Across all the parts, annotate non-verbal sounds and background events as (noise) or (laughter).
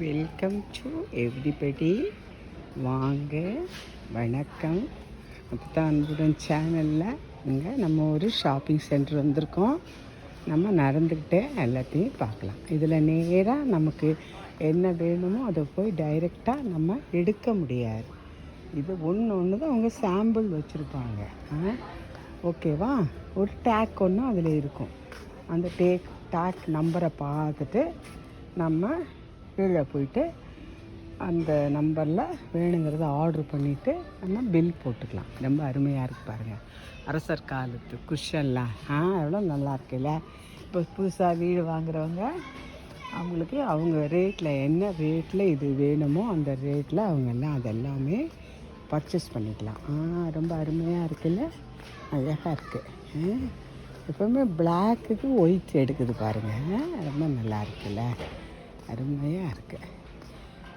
Welcome to everybody வாங்க வணக்கம். அப்பதான் அன்புடன் சேனலில் இங்கே நம்ம ஒரு ஷாப்பிங் சென்டர் வந்திருக்கோம். நம்ம நடந்துக்கிட்டே எல்லாத்தையும் பார்க்கலாம். இதில் நேராக நமக்கு என்ன வேணுமோ அதை போய் டைரெக்டாக நம்ம எடுக்க முடியாது. இது ஒன்று ஒன்று தான் அவங்க சாம்பிள் வச்சுருப்பாங்க. ஓகேவா ஒரு டேக் ஒன்று அதில் இருக்கும். அந்த டேக் டேக் நம்பரை பார்த்துட்டு நம்ம கீழே போயிட்டு அந்த நம்பரில் வேணுங்கிறத ஆர்டர் பண்ணிவிட்டு நம்ம பில் போட்டுக்கலாம். ரொம்ப அருமையாக இருக்கு பாருங்கள் அரசர் காலத்து குஷன்லாம் ஆ எவ்வளோ நல்லா இருக்குல்ல இப்போ புதுசாக வீடு வாங்குறவங்க அவங்களுக்கு அவங்க ரேட்டில் என்ன ரேட்டில் இது வேணுமோ அந்த ரேட்டில் அவங்க எல்லாம் அதெல்லாமே பர்ச்சேஸ் பண்ணிக்கலாம். ஆ ரொம்ப அருமையாக இருக்குல்ல அழகாக இருக்குது எப்போவுமே பிளாக்குக்கு ஒயிட் எடுக்குது பாருங்கள் ரொம்ப நல்லா இருக்குல்ல அருமையாக இருக்குது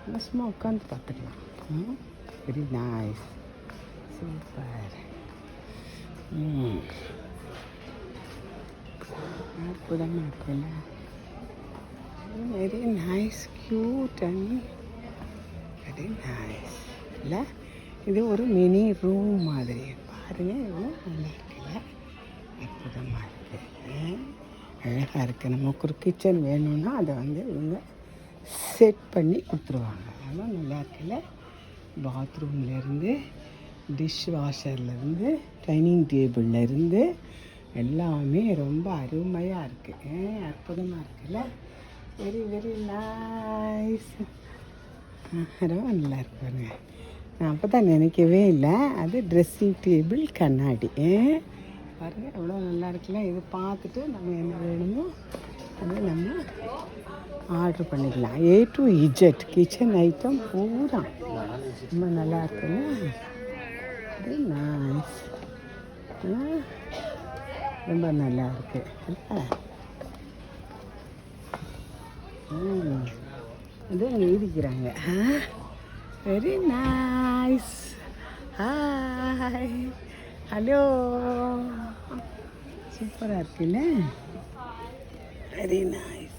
நம்ம சும்மா உட்காந்து பார்த்துக்கலாம். வெரி நைஸ் சூப்பர் அற்புதமாக இருக்குல்ல? Very nice cute and very nice இல்லை? இது ஒரு மினி ரூம் மாதிரி. பாருங்க எவ்வளோ நல்லா இருக்குல்ல? அற்புதமாக இருக்குது அழகாக இருக்குது நமக்கு ஒரு கிச்சன் வேணும்னா அதை வந்து இவங்க செட் பண்ணி கொடுத்துருவாங்க. அதெல்லாம் நல்லா இருக்குல்ல? பாத்ரூம்லேருந்து டிஷ் வாஷர்லேருந்து டைனிங் டேபிள்லேருந்து எல்லாமே ரொம்ப அருமையாக இருக்குது அற்புதமாக இருக்குல்ல? வெரி வெரி நைஸ் ரொம்ப நல்லா இருக்கு பாருங்க. நான் அப்போ தான் நினைக்கவே இல்லை. அது ட்ரெஸ்ஸிங் டேபிள் கண்ணாடி. பாருங்கள் எவ்வளோ நல்லா இருக்குல்ல? இது பார்த்துட்டு நம்ம என்ன வேணுமோ அது நம்ம ஆர்டர் பண்ணிக்கலாம். A to Z kitchen item பூரா. ரொம்ப நல்லா இருக்குல்ல? அது நைஸ் ரொம்ப நல்லா இருக்கு. இல்லை இது எழுதிக்கிறாங்க வெரி நைஸ் ஹாய் ஹலோ சூப்பராக இருக்குல்ல? வெரி நைஸ்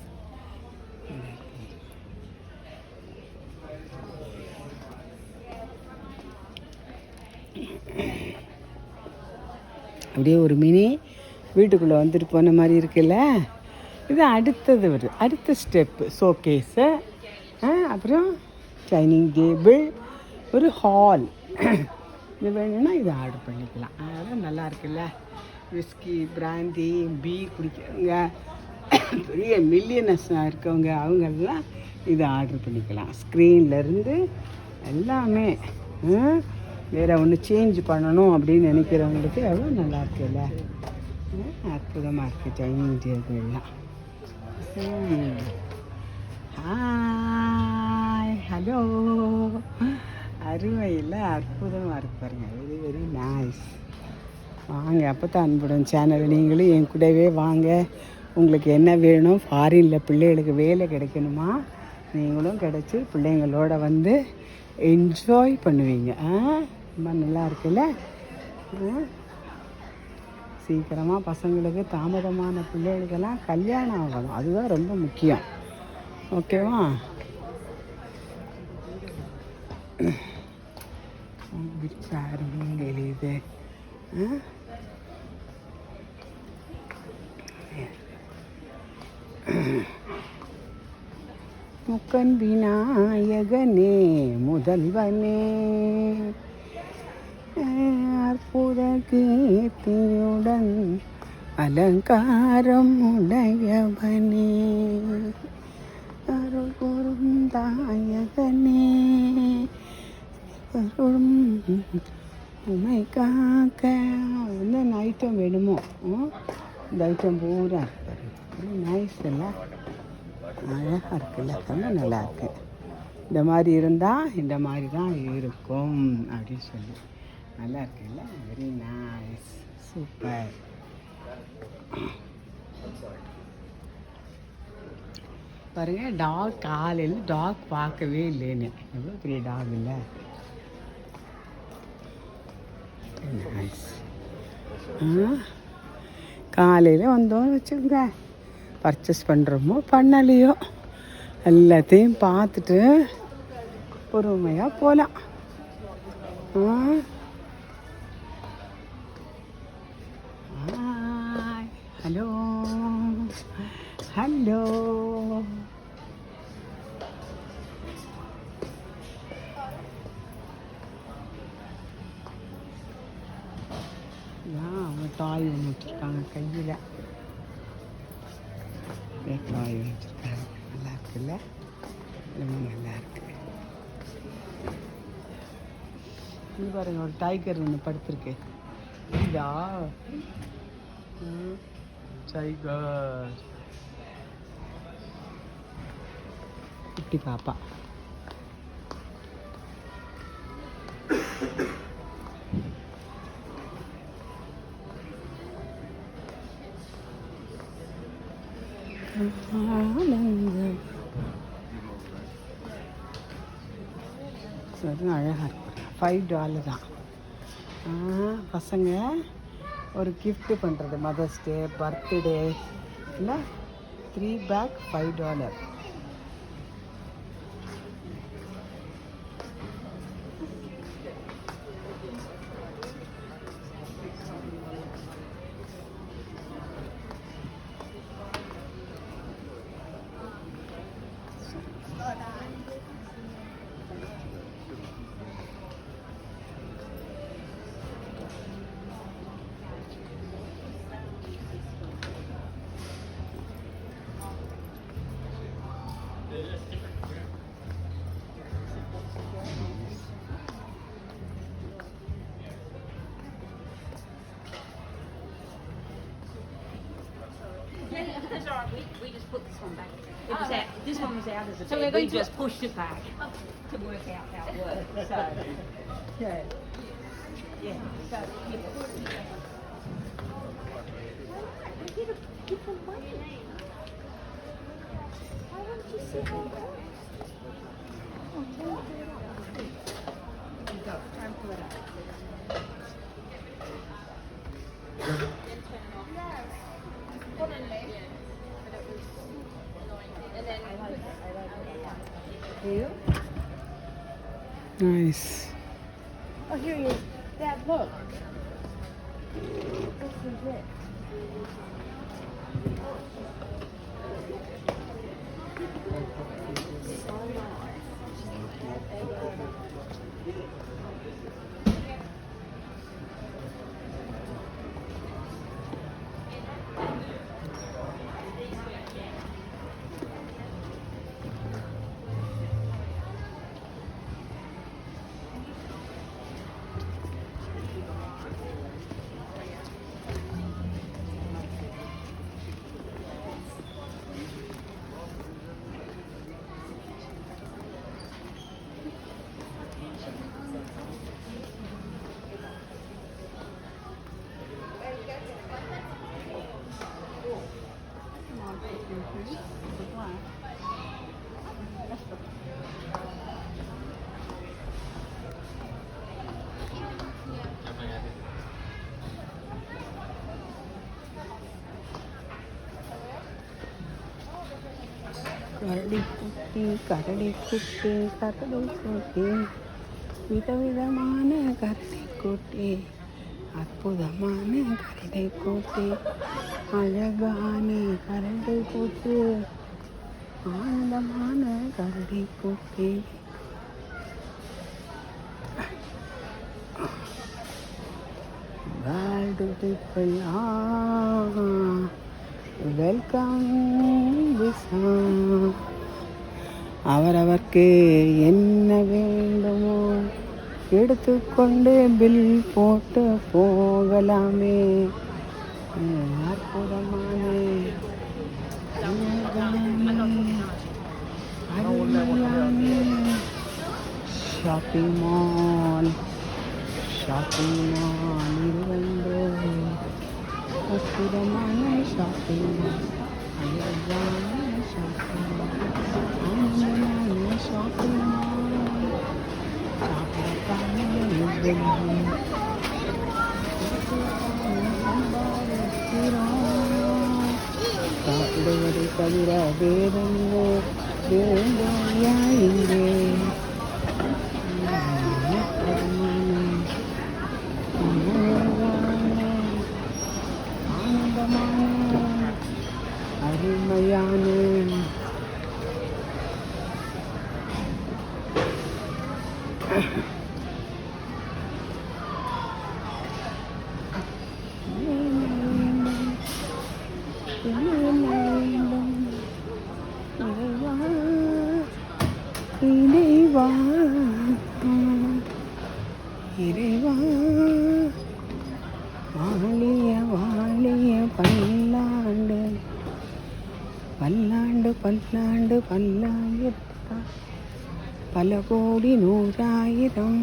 அப்படியே ஒரு மினி வீட்டுக்குள்ளே வந்துட்டு போன மாதிரி இருக்குல்ல? இது அடுத்தது ஒரு அடுத்த ஸ்டெப்பு ஷோகேஸு அப்புறம் டைனிங் டேபிள் ஒரு ஹால் இது வேணும்னா இதை ஆர்டர் பண்ணிக்கலாம். அதெல்லாம் நல்லா இருக்குல்ல. விஸ்கி பிராந்தி பீ குடிக்கிறவங்க. பெரிய மில்லியனஸாக இருக்கவங்க அவங்கெல்லாம் இதை ஆர்டர் பண்ணிக்கலாம். ஸ்க்ரீன்லேருந்து எல்லாமே வேறு ஒன்று சேஞ்ச் பண்ணணும் அப்படின்னு நினைக்கிறவங்களுக்கு எவ்வளோ நல்லா இருக்குல்ல அற்புதமாக இருக்குது டைனிங் இந்தியர்கள்லாம். ஹாய் ஹலோ அருமையில் அற்புதமாக இருக்கு பாருங்க. வெரி வெரி நைஸ் வாங்க அப்போ தான் அன்புடன் சேனல் நீங்களும் என் கூடவே வாங்க. உங்களுக்கு என்ன வேணும்? ஃபாரினில் பிள்ளைகளுக்கு வேலை கிடைக்கணுமா? நீங்களும் கிடச்சி பிள்ளைங்களோட வந்து என்ஜாய் பண்ணுவீங்க. ஆ? ரொம்ப நல்லா இருக்குல்ல? சீக்கிரமாக பசங்களுக்கு தாமதமான பிள்ளைகளுக்கெல்லாம் கல்யாணம் ஆகணும். அதுதான் ரொம்ப முக்கியம். ஓகேவா பாருங்க எழுது முக்கன் விநாயகனே முதல்வனே. அற்புத கீர்த்தியுடன் அலங்காரம் உடையவனே. அருள் கூறும் தாயகனே அருளும் உமை காக்க. என்ன ஐட்டம் வேணுமோ? இந்த ஐட்டம் பூரா இருக்கு நைஸ் இல்லை அழகாக இருக்குல்ல ரொம்ப நல்லா இருக்கு இந்த மாதிரி இருந்தால் இந்த மாதிரி தான் இருக்கும் அப்படின்னு சொல்லி. நல்லா இருக்குல்ல? வெரி நைஸ் சூப்பர் பாருங்க டாக் காலையில் டாக் பார்க்கவே இல்லைன்னு. எவ்வளோ பெரிய டாக் இல்லை? காலையில் வந்தோம்னு வச்சுக்கோங்க. பர்ச்சேஸ் பண்ணுறோமோ பண்ணலையோ எல்லாத்தையும் பார்த்துட்டு பொறுமையாக போகலாம் ஹலோ ஹலோ அவங்க டாய் ஒன்று வச்சுருக்காங்க கையில். இது பாருங்க ஒரு டைகர் ஒன்று படுத்திருக்கு. இதா டைகர் குட்டி பாப்பா. ஃபைவ் டாலர் தான். பசங்க ஒரு கிஃப்ட்டு பண்ணுறது மதர்ஸ் டே பர்த்டே இல்லை three pack five dollar We, we just put this one back. It was out, this one was out as a so bed. We just pushed it back to work out how it works. So, (laughs) yeah. Yeah. So, yeah. Nice. Oh, here it is. That book. This is it. Thank you. கரடி குட்டி கரடி குட்டி கரடி குட்டி விதவிதமான கரடி குட்டி அற்புதமான கரடி குட்டி அழகான கரடி குட்டி ஆனந்தமான கரடி குட்டி வேர்ல்டு பீப்பிள் வெல்கம் அவரவர்க்கு என்ன வேண்டுமோ எடுத்துக்கொண்டு பில் போட்டு போகலாமே அற்புதமான ஷாப்பிங் மால் ஷாப்பிங் மால் இது வந்து அற்புதமான ஷாப்பிங் மால் அழகான ஷாப்பிங் மால் ஆனந்தமான ஷாப்பிங் மால் சாப்பிடத்தான இதெல்லாம் சாப்பிடுவதை தவிர வேறென்ன வேலையா இங்கே ஆனந்தமான இறைவா இறைவா வாழிய வாழிய பல்லாண்டு பல்லாண்டு பல்லாண்டு பல்லாயிரம் பல கோடி நூறாயிரம்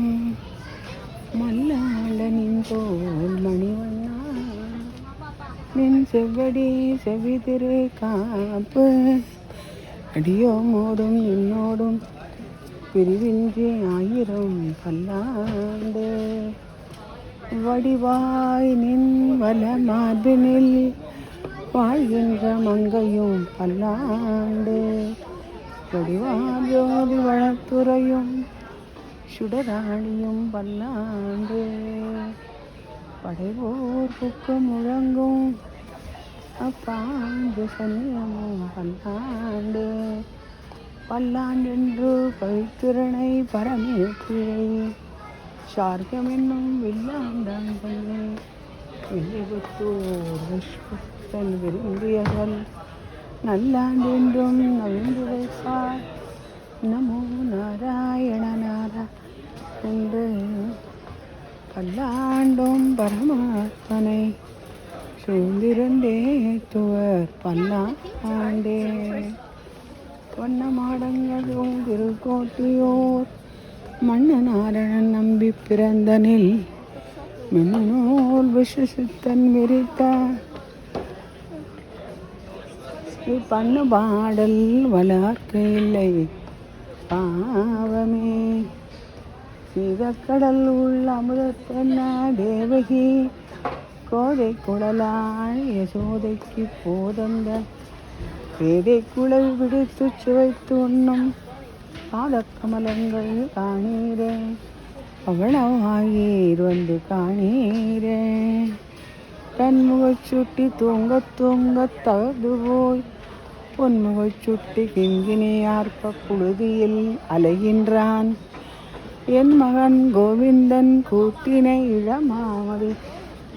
செவ்வடி செவிதிரு காப்பு. அடியோ மோடும் என்னோடும் பிரிவின்றி ஆயிரம் பல்லாண்டு. வடிவாய் நின் வல மார்பினில் வாழ்கின்ற மங்கையும் பல்லாண்டு. வடிவால் ஜோதி வளத்துறையும் சுடராணியும் பல்லாண்டு. படைவோர் புக்கு முழங்கும் அப்பாண்டு சன்னியமும் பல்லாண்டு பல்லாண்டென்று பவித்திரனை பரமேற்றியை சார்கம் என்னும் வில்லாண்டான் பண்ணே வில்லிபுத்தூர் விஸ்வத்தன் விரும்பியவள் நல்லாண்டென்றும் நவிந்து வைப்பார் நமோ நாராயண நாரா என்று பல்லாண்டும் பரமாத்மனை சூழ்ந்திருந்தே துவர் பண்ணா ஆண்டே வண்ண வண்ணமாடங்களும் திருக்கோட்டியோர் மன்னனாரணன் நம்பி பிறந்தனில் மின்னோல் விசுசித்தன் விரித்தார். பண்ணு பாடல் வளர்க்க இல்லை பாவமே. சீதக்கடல் உள்ள அமுதத்தென்ன தேவகி கோதை குடலாய் யசோதைக்கு போதந்த வேதை குழல் விடுத்து சுவைத்து உண்ணும் பாதக்கமலங்கள் காணீரே. அவளவாயீர் வந்து காணீரே. கண்முகச் சுட்டி தூங்க தூங்க தகுது போய் பொன்முகச் சுட்டி கிங்கினியார்ப்ப புழுதியில் அலைகின்றான். என் மகன் கோவிந்தன் கூட்டினை இளமாமதி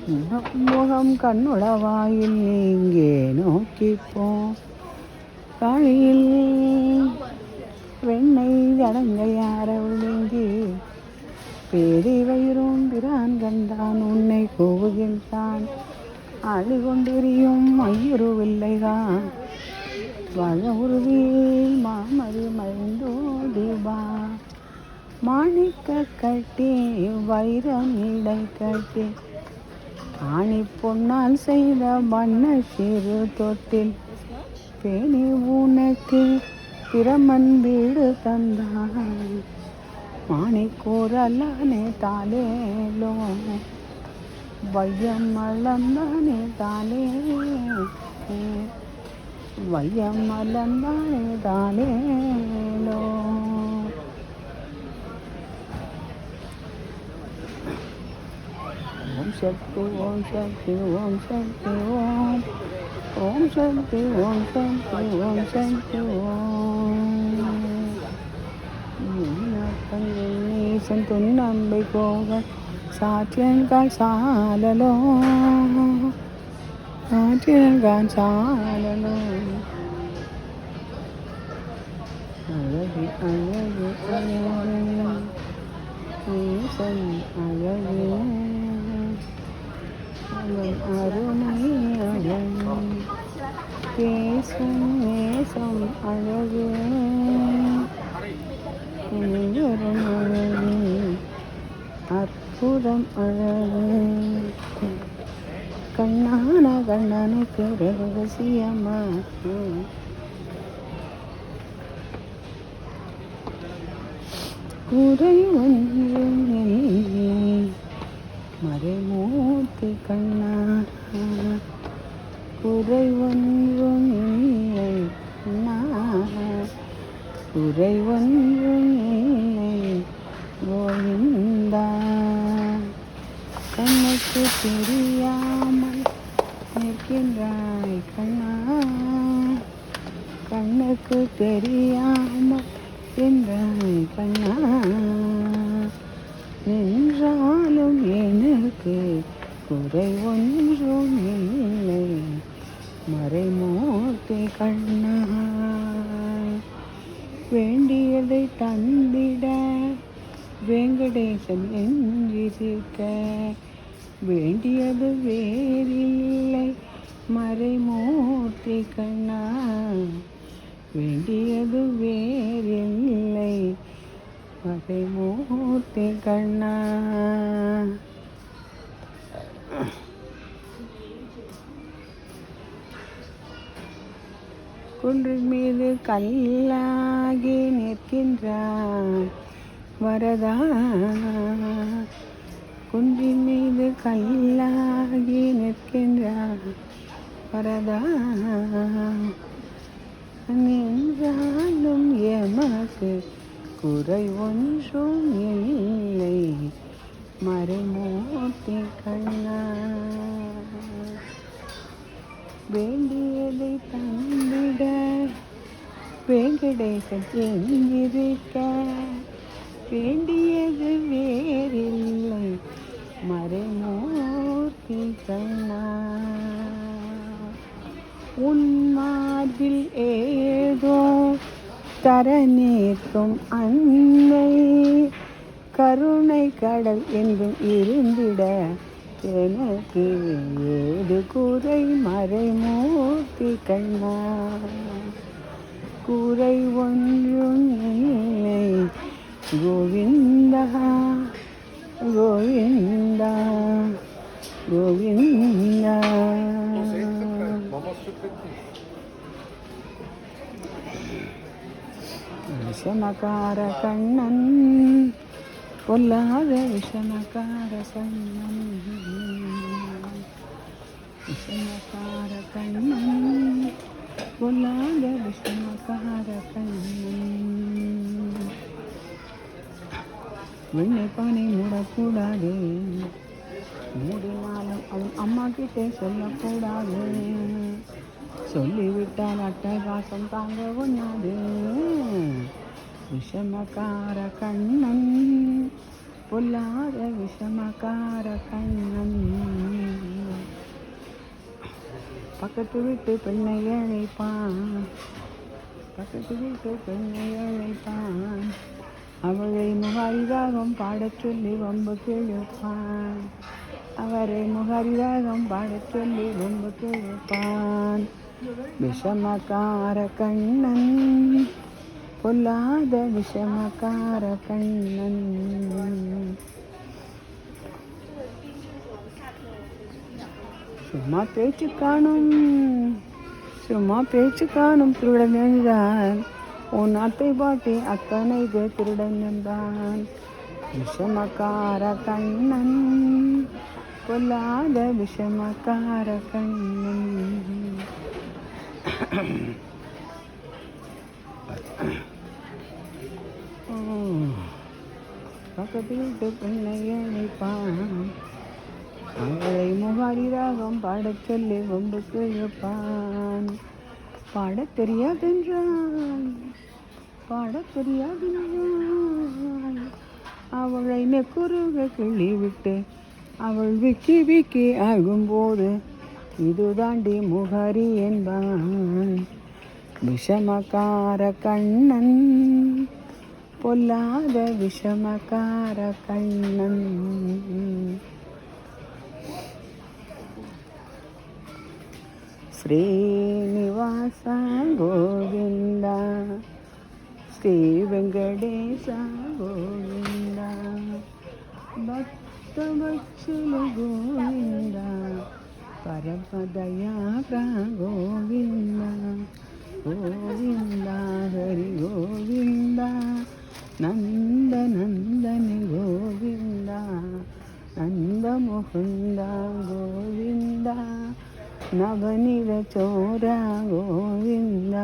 முகம் கண்ணுளவாயில் இங்கே நோக்கிப்போம். காழியில் வெண்ணெய் அடங்கையாரவள் பேரி வயிறும் பிரான் கண்டான். உன்னை கூவுகின்றான். ஆளி கொண்டெறியும் வள வாழ உருவியில் மாமரி மறைந்தோடிவா மாணிக்க கட்டி வைரம் இடை கட்டி ஆணி பொன்னால் செய்த வண்ண சிறு தொட்டில். பேணி உனக்கு பிரமன் வீடு தந்தான். மாணிக்கூரல்லானே தாலேலோ வையம் அளந்தானே தானே. வையம் அளந்தானே தானேலோ Shakti Om Shakti Om Shakti Om Om Shakti Om Shakti Om Shakti Om Santuni Nambe Koga Satyen Kansalalo Satyen Kansalalo I love you, I love you, I love you. Listen, I love you. அழகு பேசும் நேசம் அழகு இனியொரும் அழகு அற்புதம் அழகு கண்ணான கண்ணனுக்கு ரகசியமா குறை ஒன்றும் இல்லை மறைமூர்த்தி கண்ணா குறை ஒன்றும் இல்லை கண்ணா குறை ஒன்றும் இல்லை கோவிந்தா. கண்ணுக்கு தெரியாமல் நிற்கின்றாய் கண்ணா. கண்ணுக்கு தெரியாமல் நின்றாய் கண்ணா. கல்லாகி நிற்கின்றான் வரதா குன்றின் மீது கல்லாகி நிற்கின்றான் வரதா நின்றாலும் எமக்கு குறை ஒன்றும் இல்லை. மறைமூர்த்தி கண்ணா வேண்டியதை தந்திட வேங்கடேசன் எங்கிருக்க வேண்டியது வேறில்லை. மறைமூர்த்தி கண்ணா. உன் மார்பில் ஏதோ தர நிற்கும் அன்னை. கருணை கடல் என்றும் இருந்திட எனக்கு ஏது குறை? மறைமூர்த்தி கண்ணா. குறை ஒன்றும் இல்லை கோவிந்தா கோவிந்தா கோவிந்தா விஷமகார கண்ணன் பொல்லாத விஷமகார கண்ணன் விஷமகார கண்ணன் பொல்லாத விஷமகார கண்ணன் வெண்ணை பானை மூடக்கூடாது மூடினாலும் அவன் அம்மா கிட்டே சொல்லக்கூடாது சொல்லிவிட்டால் அட்டகாசம் தாங்க ஒண்ணாது விஷமக்கார கண்ணன் பொல்லாத விஷமக்கார கண்ணன் பக்கத்து வீட்டு பெண்ணை அழைப்பான். பக்கத்து வீட்டு பெண்ணை அழைப்பான். அவளை முகாரிதாகம் பாடச் சொல்லி ரொம்ப கேளுப்பான் அவரை முகாரிதாகம் பாடச் சொல்லி ரொம்ப கேளுப்பான் விஷமக்கார கண்ணன் பொல்லாத விஷமக்கார கண்ணன். சும்மா பேச்சு காணும். சும்மா பேச்சு காணும் திருடன் என்றான். உன் அத்தை பாட்டி அத்தனை பேர் திருடன் என்றான். விஷமக்கார கண்ணன் கொல்லாத விஷமக்கார கண்ணன். பக்கத்தில் பக்கத்து வீட்டு பெண்ணை அழைப்பான் அவளை முகாரிராகம் பாடச் சொல்லி வம்புக்கு இழுப்பான் பாடத் தெரியாதென்றான் பாடத் தெரியாதென்றான் அவளை நெக்குருக கிள்ளி விட்டு அவள் விக்கி விக்கி ஆகும்போது இது தாண்டி முகாரி என்பான். விஷமக்கார கண்ணன் பொல்லாத விஷமக்கார கண்ணன். ശ്രീനിവാസ ഗോവിന്ദ ശ്രീ വെങ്കടേശ ഗോവിന്ദ ഭക്തഭക്ഷണ ഗോവിന്ദ പരപദയാത്ര ഗോവിന്ദ ഗോവിന്ദ ഹരി ഗോവിന്ദ നന്ദ നന്ദന ഗോവിന്ദ നന്ദമുകുന്ദ ഗോവിന്ദ. നവനിര ചോര ഗോവിന്ദ.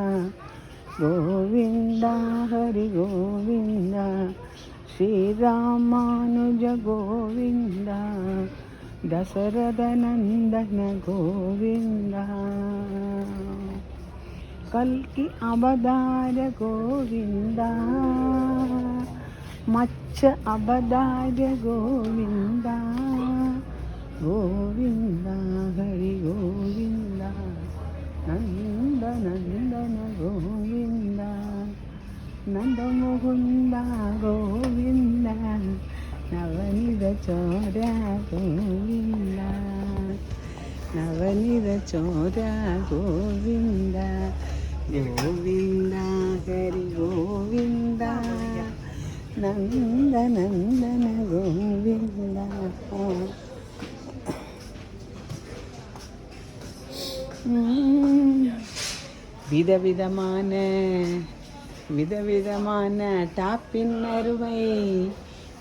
ഗോവിന്ദ ഹരി ഗോവിന്ദ. ശ്രീരാമാനുജ ഗോവിന്ദ. ദശരഥനന്ദന ഗോവിന്ദ. കൽക്കി അവതാര ഗോവിന്ദ. മച്ച അവതാര ഗോവിന്ദ. ഗോവിന്ദ ഹരി ഗോവിന്ദ നന്ദ നന്ദന ഗോവിന്ദ നന്ദമുകുന്ദ ഗോവിന്ദ നവനിത ചോര ഗോവിന്ദ നവനിത ചോര ഗോവിന്ദ ഗോവിന്ദ ഹരി ഗോവിന്ദ നന്ദ നന്ദന ഗോവിന്ദ. விதவிதமான விதவிதமான டாப்பின் அருமை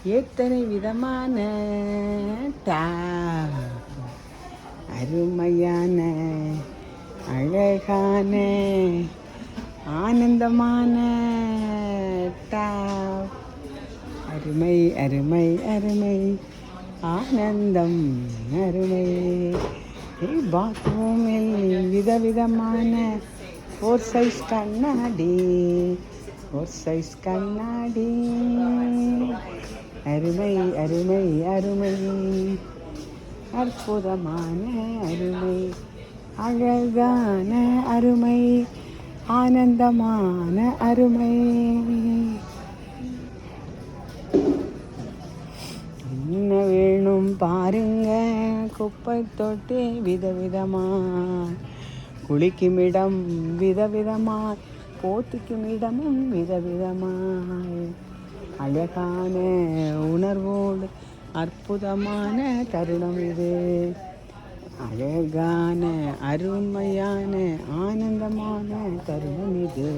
எத்தனை விதமான டாப் அருமையான அழகான ஆனந்தமான டாப் அருமை அருமை அருமை ஆனந்தம் அருமை. பாத்ரூமில் விதவிதமான ஃபோர் சைஸ் கண்ணாடி ஃபோர் சைஸ் கண்ணாடி. அருமை அருமை அருமை. அற்புதமான அருமை அழகான அருமை ஆனந்தமான அருமை. என்ன வேணும் பாருங்க குப்பை தொட்டி விதவிதமா. குளிக்கும் இடம் விதவிதமாய் போத்திக்கும் இடமும் விதவிதமாய். அழகான உணர்வோடு அற்புதமான தருணம் இது. அழகான அருமையான ஆனந்தமான தருணம் இது.